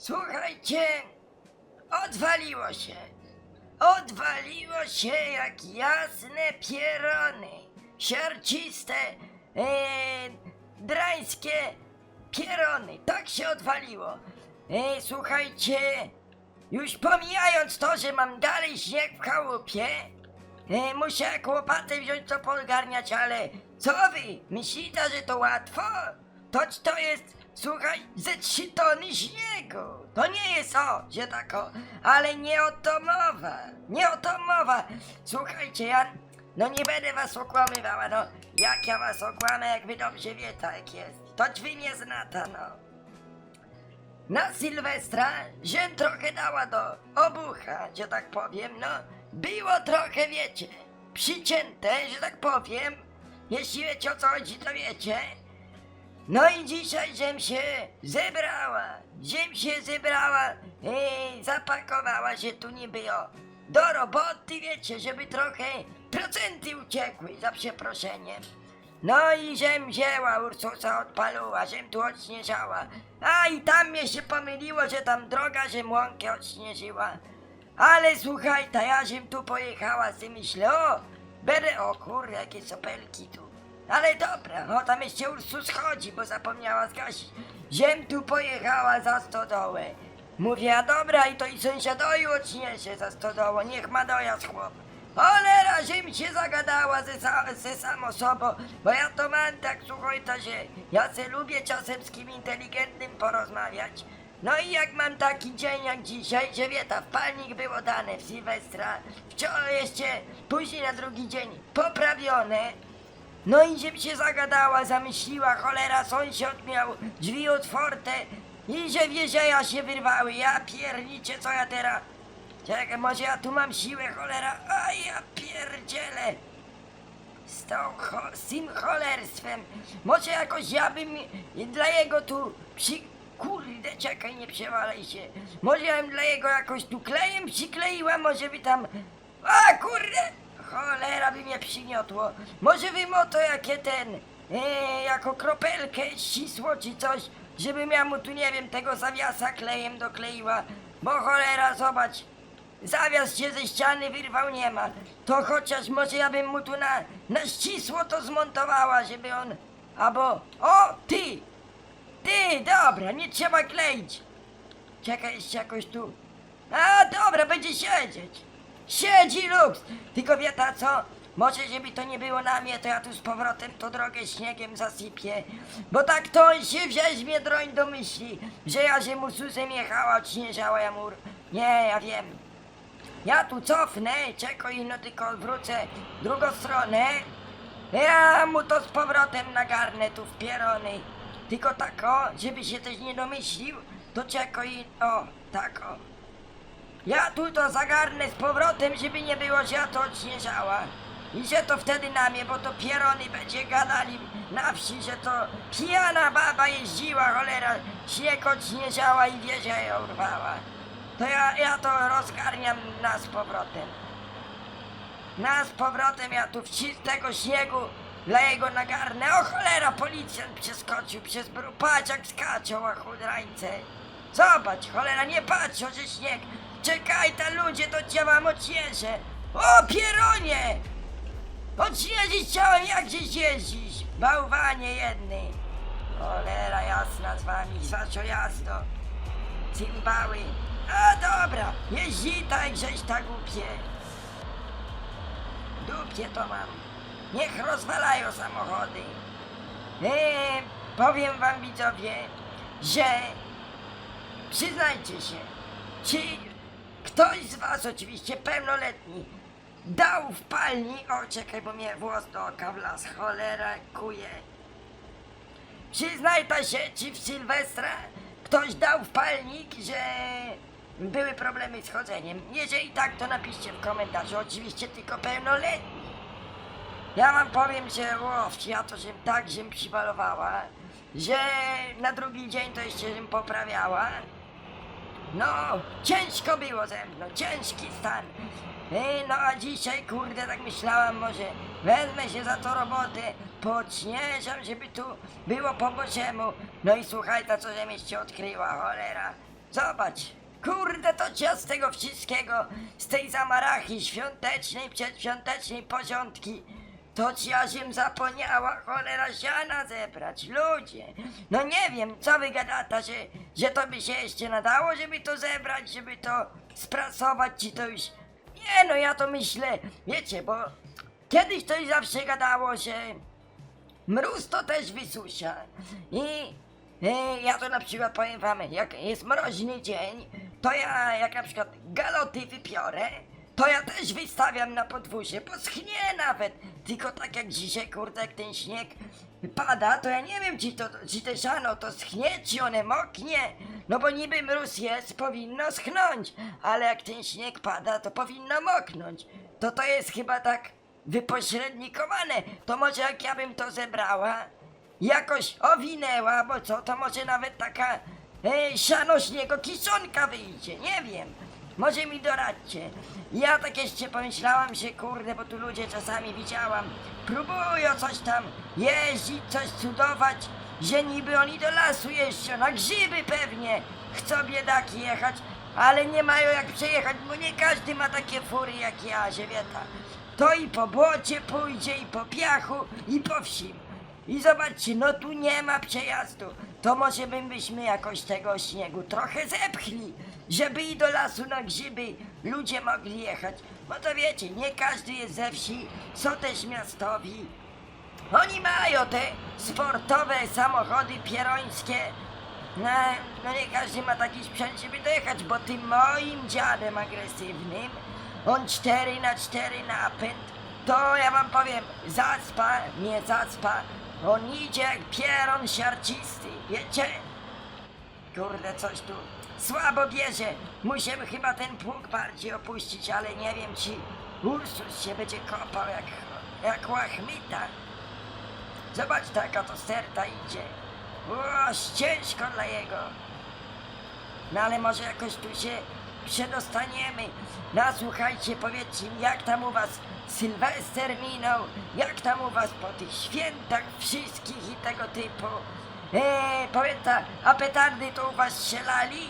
Słuchajcie, odwaliło się. Odwaliło się jak jasne pierony. Siarciste, e, drańskie pierony. Tak się odwaliło. E, słuchajcie, już pomijając to, że mam dalej śnieg w chałupie, e, muszę jak łopatę wziąć to podgarniać, ale co wy? Myślicie, że to łatwo? To, to jest, słuchaj, ze trzy tony śniegu. To nie jest o, że tak o, ale nie o to mowa. Nie o to mowa. Słuchajcie, ja, no nie będę was okłamywała, no. Jak ja was okłamę, jak wy dobrze wiecie, jak jest. To wy nie znata, no. Na Sylwestra żem trochę dała do obucha, że tak powiem, no. Było trochę, wiecie, przycięte, że tak powiem. Jeśli wiecie o co chodzi, to wiecie. No i dzisiaj żem się zebrała, żem się zebrała i zapakowała się tu niby o do roboty, wiecie, żeby trochę procenty uciekły, za przeproszeniem. No i żem wzięła Ursusa odpaluła, żem tu odśnieżała. A i tam mnie się pomyliło, że tam droga, żem łąkę odśnieżyła. Ale słuchaj, ta ja żem tu pojechała, sobie myślę, o, będę, o kurde, jakie sopelki tu. Ale dobra, o tam jeszcze Ursus chodzi, bo zapomniała zgasić. Żem tu pojechała za stodołę. Mówię, a dobra, i to i sąsiadowi odśnieżę za stodołą, niech ma dojazd chłop. Cholera, żem się zagadała ze, sa- ze samą sobą, bo ja to mam tak, słuchaj, to, że ja se lubię czasem z kim inteligentnym porozmawiać. No i jak mam taki dzień jak dzisiaj, że wie, ta wpalnik było dane w Sylwestra, wczoraj jeszcze, później na drugi dzień poprawione, no i żem się zagadała, zamyśliła, cholera, sąsiad miał drzwi otwarte i że wieżeja się wyrwały. Ja pierniczę, co ja teraz... Czekaj, może ja tu mam siłę, cholera, a ja pierdzielę. Z, tą z tym cholerstwem. Może jakoś ja bym dla jego tu przy... Kurde, czekaj, nie przewalaj się. Może ja bym dla jego jakoś tu klejem przykleiła, może by tam... A, kurde! Cholera by mnie przygniotło. Może bym o to jakie ten... E, jako kropelkę ścisło czy coś, żebym ja mu tu, nie wiem, tego zawiasa klejem dokleiła. Bo cholera, zobacz, Zawias się ze ściany wyrwał nie ma. To chociaż może ja bym mu tu na, na ścisło to zmontowała, żeby on... Albo... O, ty! Ty, dobra, nie trzeba kleić. Czekaj jeszcze jakoś tu. A, dobra, będzie siedzieć. Siedzi luks. Tylko wie ta co? Może żeby to nie było na mnie, to ja tu z powrotem tą drogę śniegiem zasypię. Bo tak to on się weźmie droń do myśli, że ja się mu susem jechała, odśnieżała ja mur. Nie, ja wiem. Ja tu cofnę, czekaj, no tylko wrócę drugą stronę. Ja mu to z powrotem nagarnę tu w pierony. Tylko tak o, żeby się też nie domyślił, to czekaj, o, tak o. Ja tu to zagarnę z powrotem, żeby nie było, że ja to odśnieżała. I że to wtedy na mnie, bo to pierony będzie gadali na wsi, że to pijana baba jeździła, cholera, śnieg odśnieżała i wieżę ją urwała. To ja, ja to rozgarniam na z powrotem. Na z powrotem ja tu wcisnę śniegu dla jego nagarnę. O cholera, policjant przeskoczył przez jak skaczą, a chudrańce. Zobacz, cholera, nie patrz, że śnieg. Czekaj, ta ludzie, to cię mam odśnieżę. O, pieronie! Odśnieżyć chciałem, jak gdzieś jeździsz. Bałwanie jedny. Cholera jasna z wami, zwłaszcza jasno. Cymbały. A dobra, jeździ tak, żeś tak głupie. Dupie to mam. Niech rozwalają samochody. Eee, powiem wam widzowie, że przyznajcie się, czy ktoś z was oczywiście pełnoletni dał w palni, o czekaj, bo mnie włos do oka wlazł, cholera kuje. Przyznajta się, czy w Sylwestra ktoś dał w palnik, że były problemy z chodzeniem. Jeżeli tak, to napiszcie w komentarzu. Oczywiście tylko pełnoletni. Ja wam powiem, że łowczy, ja to żem tak żem przybalowała, że na drugi dzień to jeszcze żem poprawiała. No, ciężko było ze mną, ciężki stan. Ej, no a dzisiaj, kurde, tak myślałam, może wezmę się za to robotę, podśnieżam, żeby tu było po bożemu. No i słuchaj, to co żem jeszcze odkryła, cholera. Zobacz, kurde, to cię z tego wszystkiego, z tej zamarachy świątecznej, przedświątecznej porządki, to ci ażem zapomniała cholera siana zebrać, ludzie. No nie wiem, co wy gadata, że, że to by się jeszcze nadało, żeby to zebrać, żeby to sprasować, czy to już... Nie no, ja to myślę, wiecie, bo kiedyś to zawsze gadało, że Mróz to też wysusza. I e, ja to na przykład powiem wam, jak jest mroźny dzień, to ja jak na przykład galoty wypiorę, to ja też wystawiam na podwórze, bo schnie nawet. Tylko tak jak dzisiaj, kurde, jak ten śnieg pada, to ja nie wiem, czy to, czy te siano to schnie, czy one moknie. No bo niby mróz jest, powinno schnąć, ale jak ten śnieg pada, to powinno moknąć. To to jest chyba tak wypośrednikowane. To może jak ja bym to zebrała, jakoś owinęła, bo co, to może nawet taka e, sianośniego kiszonka wyjdzie, nie wiem. Może mi doradźcie. Ja tak jeszcze pomyślałam się, kurde, bo tu ludzie czasami widziałam, próbują coś tam jeździć, coś cudować, że niby oni do lasu jeżdżą, na grzyby pewnie chcą biedaki jechać, ale nie mają jak przejechać, bo nie każdy ma takie fury jak ja, żewieta. To i po błocie pójdzie, i po piachu, i po wsi. I zobaczcie, no tu nie ma przejazdu. To może bym byśmy jakoś tego śniegu trochę zepchli, żeby i do lasu na grzyby ludzie mogli jechać. Bo to wiecie, nie każdy jest ze wsi, są też miastowi. Oni mają te sportowe samochody pierońskie. No, no nie każdy ma taki sprzęt, żeby dojechać, bo tym moim dziadem agresywnym, on 4 na 4 napęd, to ja wam powiem, zacpa, nie zacpa, on idzie jak pieron siarcisty, wiecie? Kurde, coś tu słabo bierze. Musimy chyba ten pług bardziej opuścić, ale nie wiem, czy Ursus się będzie kopał jak, jak łachmita. Zobacz, taka to sterta idzie. O, ciężko dla jego. No ale może jakoś tu się przedostaniemy. No słuchajcie, powiedzcie mi, jak tam u was Sylwester minął, jak tam u was po tych świętach wszystkich i tego typu. Eee, powiedz ta, a petardy to u was strzelali?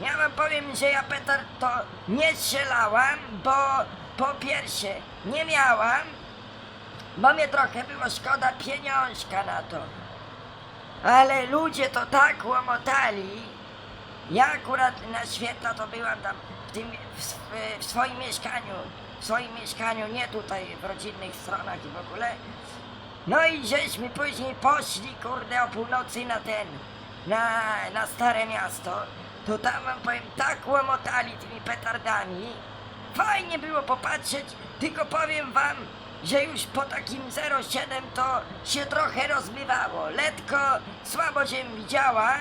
Ja wam powiem, że ja petard to nie strzelałam, bo po pierwsze nie miałam, bo mnie trochę było szkoda pieniążka na to. Ale ludzie to tak łomotali. Ja akurat na święta to byłam tam w, tym, w, w swoim mieszkaniu. W swoim mieszkaniu, nie tutaj w rodzinnych stronach i w ogóle. No i żeśmy później poszli, kurde, o północy na ten, na, na Stare Miasto. To tam wam powiem, tak łomotali tymi petardami. Fajnie było popatrzeć, tylko powiem wam, że już po takim 07 to się trochę rozmywało. Letko słabo się widziała,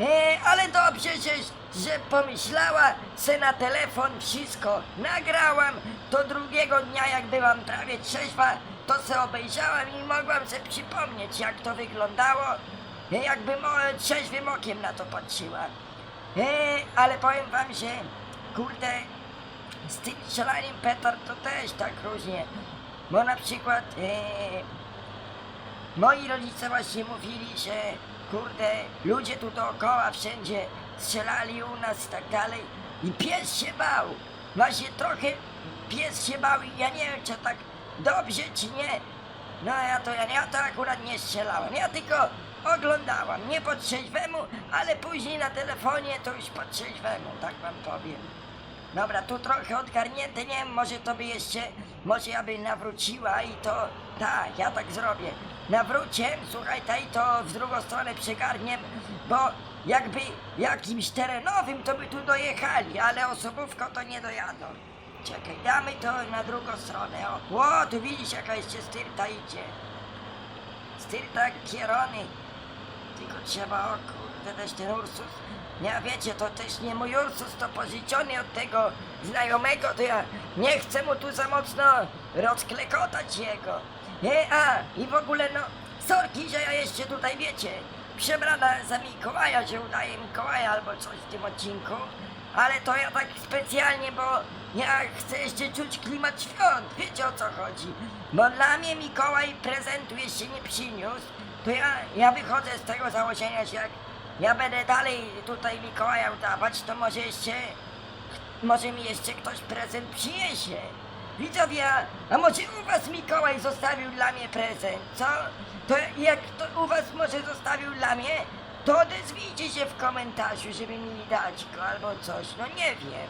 e, ale dobrze, że, że pomyślała se na telefon wszystko. Nagrałam to drugiego dnia, jak byłam prawie trzeźwa, to se obejrzałam i mogłam se przypomnieć, jak to wyglądało, e, jakbym trzeźwym okiem na to patrzyła. E, ale powiem wam, że kurde, z tym strzelaniem petard to też tak różnie. Bo na przykład e, moi rodzice właśnie mówili, że kurde, ludzie tu dookoła wszędzie strzelali u nas i tak dalej. I pies się bał. Właśnie trochę pies się bał i ja nie wiem, czy tak dobrze, czy nie. No ja to, ja, ja to akurat nie strzelałem. Ja tylko oglądałam. Nie po trzeźwemu, ale później na telefonie to już po trzeźwemu, tak wam powiem. Dobra, tu trochę odgarnięte, nie wiem, może to by jeszcze, może ja by nawróciła i to, tak, ja tak zrobię. Nawrócę, słuchaj, ta i to w drugą stronę przygarniem, bo jakby jakimś terenowym to by tu dojechali, ale osobówką to nie dojadą. Czekaj, damy to na drugą stronę, o. O, tu widzisz jaka jeszcze styrta idzie. Styrta kierony. Tylko trzeba, o kurde, też ten Ursus. Nie, wiecie, to też nie mój Ursus, to pożyczony od tego znajomego, to ja nie chcę mu tu za mocno rozklekotać jego. Nie, a, i w ogóle, no, sorki, że ja jeszcze tutaj, wiecie, przebrana za Mikołaja, że udaje Mikołaja albo coś w tym odcinku, ale to ja tak specjalnie, bo ja chcę jeszcze czuć klimat świąt, wiecie o co chodzi. Bo dla mnie Mikołaj prezentu jeszcze nie przyniósł, to ja, ja wychodzę z tego założenia, że jak ja będę dalej tutaj Mikołaja udawać, to może jeszcze, może mi jeszcze ktoś prezent przyniesie. Widzowie, a może u was Mikołaj zostawił dla mnie prezent, co? To jak to u was może zostawił dla mnie, to odezwijcie się w komentarzu, żeby mi dać go albo coś, no nie wiem.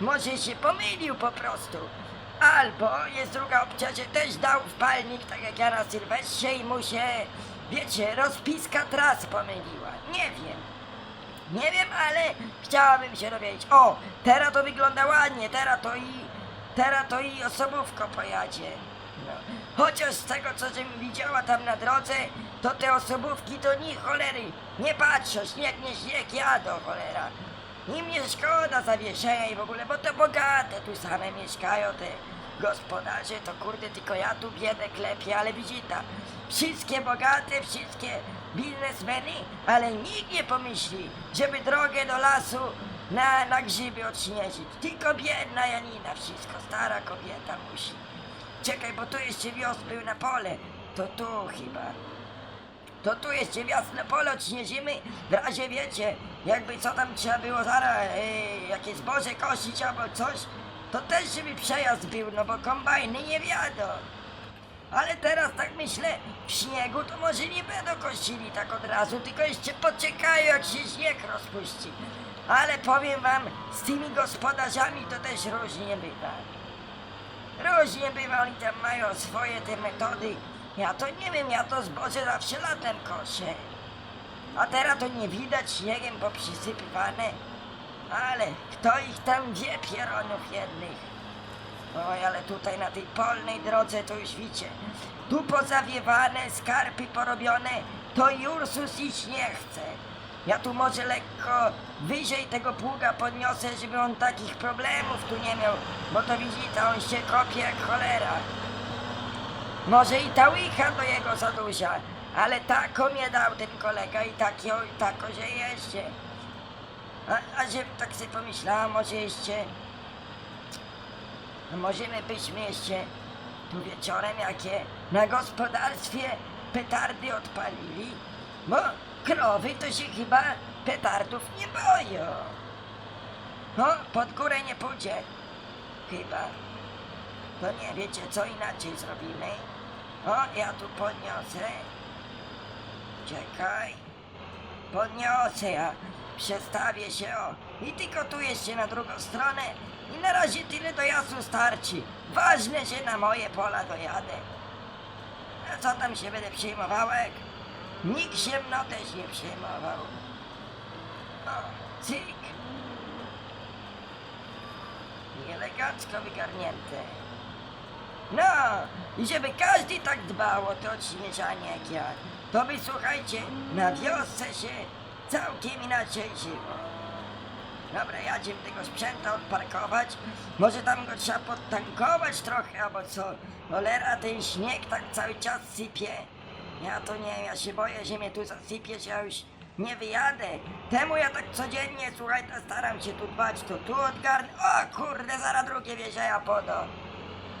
Może się pomylił po prostu. Albo jest druga opcja, że też dał wpalnik, tak jak ja na Sylwestrze i mu się, wiecie, rozpiska tras pomyliła. Nie wiem. Nie wiem, ale chciałabym się dowiedzieć. O, teraz to wygląda ładnie, teraz to i, teraz to i osobówko pojadzie. No. Chociaż z tego, co żem widziała tam na drodze, to te osobówki to ni cholery. Nie patrzą, śnieg nie śnieg, jadą cholera. Im nie szkoda zawieszenia i w ogóle, bo to bogate tu same mieszkają te gospodarze, to kurde tylko ja tu biedę klepię, ale widzita. Wszystkie bogate, wszystkie biznesmeny, ale nikt nie pomyśli, żeby drogę do lasu na, na grzyby odśnieżyć. Tylko biedna Janina, wszystko stara kobieta musi. Czekaj, bo tu jeszcze wios był na pole, to tu chyba. To tu jeszcze jasne pole odśnieżymy, w razie wiecie, jakby co tam trzeba było zaraz, e, jakieś zboże kosić albo coś, to też żeby przejazd był, no bo kombajny nie wiadą. Ale teraz tak myślę, w śniegu to może nie będą kosili tak od razu, tylko jeszcze poczekają jak się śnieg rozpuści. Ale powiem wam, z tymi gospodarzami to też różnie bywa. Różnie bywa, oni tam mają swoje te metody. Ja to nie wiem, ja to zboże zawsze latem koszę. A teraz to nie widać śniegiem poprzysypywane. Ale kto ich tam wie, pieronów jednych. Oj, ale tutaj na tej polnej drodze to już widzicie. Tu pozawiewane, skarpy porobione, to i Ursus iść nie chce. Ja tu może lekko wyżej tego pługa podniosę, żeby on takich problemów tu nie miał, bo to widzicie, on się kopie jak cholera. Może i ta łycha do jego za duża, ale taką mnie dał ten kolega i taki, oj, tako, że jeszcze. A, a że tak sobie pomyślałam, może jeszcze... No możemy byśmy jeszcze tu wieczorem jakie na gospodarstwie petardy odpalili, bo krowy to się chyba petardów nie boją. No, pod górę nie pójdzie. Chyba. To nie wiecie, co inaczej zrobimy. O, ja tu podniosę. Czekaj. Podniosę ja. Przestawię się, o. I tylko tu jeszcze na drugą stronę. I na razie tyle dojazdu starczy. Ważne, że na moje pola dojadę. A co tam się będę przejmowałek? Nikt się mną też nie przejmował. O, cyk. I elegancko wygarnięte. No, i żeby każdy tak dbał o to odśnieżanie jak ja, to by słuchajcie, na wiosce się całkiem inaczej żyło. Dobra, jadziemy tego sprzęta odparkować. Może tam go trzeba podtankować trochę, albo co? Cholera, ten śnieg tak cały czas sypie. Ja to nie wiem, ja się boję, że mnie tu zasypie, że ja już nie wyjadę. Temu ja tak codziennie, słuchaj, to staram się tu dbać, to tu odgarnę. O kurde, zaraz drugie wieżeja podo.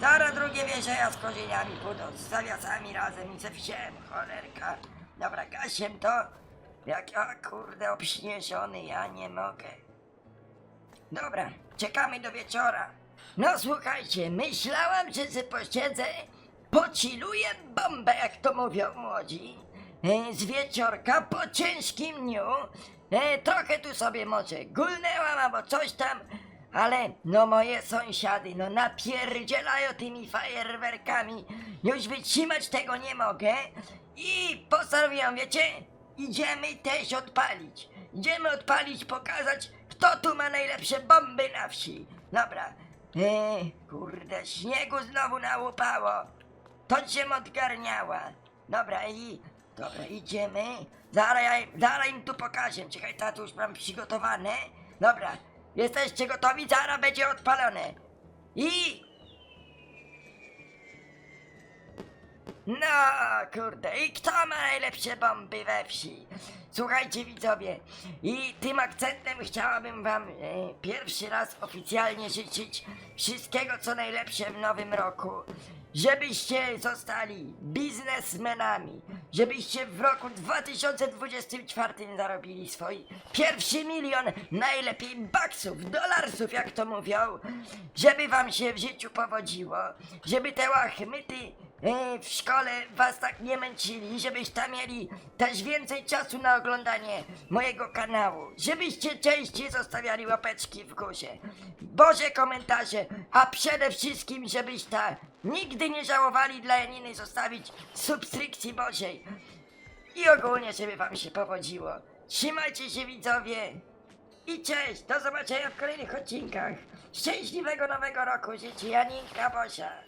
Zaraz drugie wieżeja z korzeniami pójdą, z zawiasami razem i ze wsiem, cholerka. Dobra, gasiem to. Jak ja, kurde, obśnieżony, ja nie mogę. Dobra, czekamy do wieczora. No słuchajcie, myślałam, że se posiedzę, pociluję bombę, jak to mówią młodzi. E, z wieczorka po ciężkim dniu. E, trochę tu sobie może gulnęłam albo coś tam, ale no moje sąsiady, no napierdzielają tymi fajerwerkami. Już wytrzymać tego nie mogę. I postanowiłam, wiecie, idziemy też odpalić. Idziemy odpalić, pokazać, kto tu ma najlepsze bomby na wsi. Dobra. Eee, kurde, śniegu znowu nałupało. To się odgarniała. Dobra, i... Dobra, idziemy. Zaraz, zaraz im tu pokażę. Czekaj, tatu, już mam przygotowane. Dobra, jesteście gotowi? Zaraz będzie odpalone. I... No kurde, i kto ma najlepsze bomby we wsi? Słuchajcie widzowie, i tym akcentem chciałabym wam e, pierwszy raz oficjalnie życzyć wszystkiego co najlepsze w nowym roku. Żebyście zostali biznesmenami, żebyście w roku 2024 zarobili swój pierwszy milion, najlepiej baksów, dolarsów jak to mówią, żeby wam się w życiu powodziło, żeby te łachmyty e, w szkole was tak nie męczyli, żebyście mieli też więcej czasu na oglądanie mojego kanału, żebyście częściej zostawiali łapeczki w górze, Boże komentarze, a przede wszystkim żebyście nigdy nie żałowali dla Janiny zostawić subskrypcji Bożej i ogólnie żeby wam się powodziło. Trzymajcie się widzowie i cześć, do zobaczenia w kolejnych odcinkach. Szczęśliwego nowego roku życzy Janinka Bosia.